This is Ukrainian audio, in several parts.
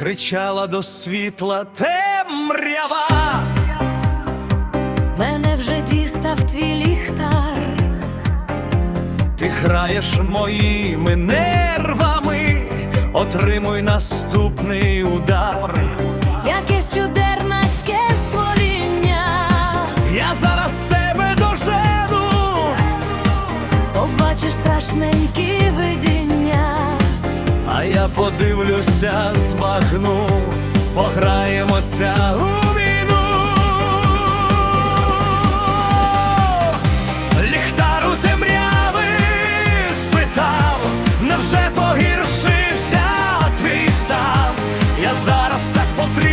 кричала до світла темрява. Мене вже дістав твій ліхтар, Ти граєш моїми нервами, отримуй наступний удар. якесь чудернацьке створіння, Я зараз тебе дожену, побачиш страшненькі видіння, а я подивлюся, збагну, пограємося у війну. Ліхтар у темряви спитав, невже погіршився твій стан? Я зараз так потрібен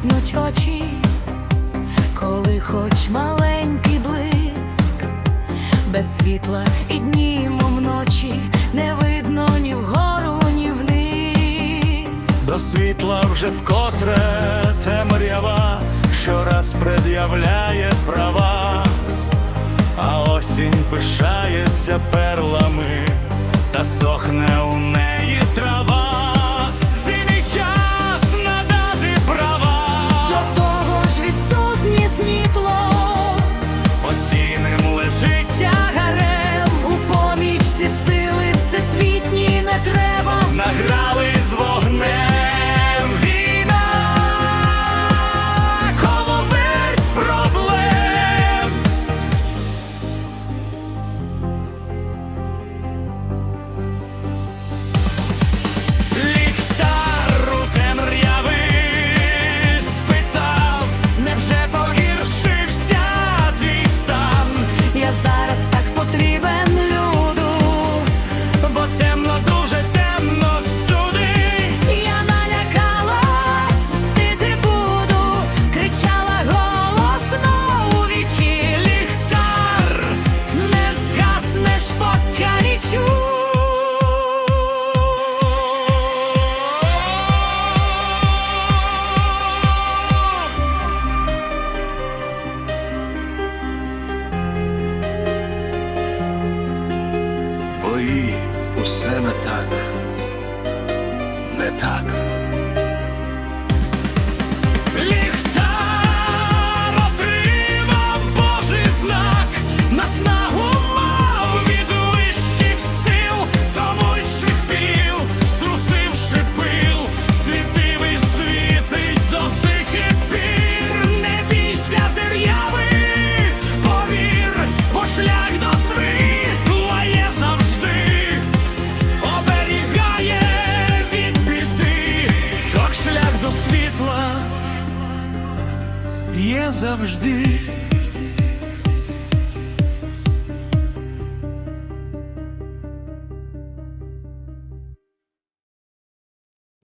сліпнуть очі, коли хоч маленький блиск, без світла і днім вночі не видно ні вгору, ні вниз. До світла вже вкотре темрява, щораз пред'являє права, а осінь пишається усе не так, не так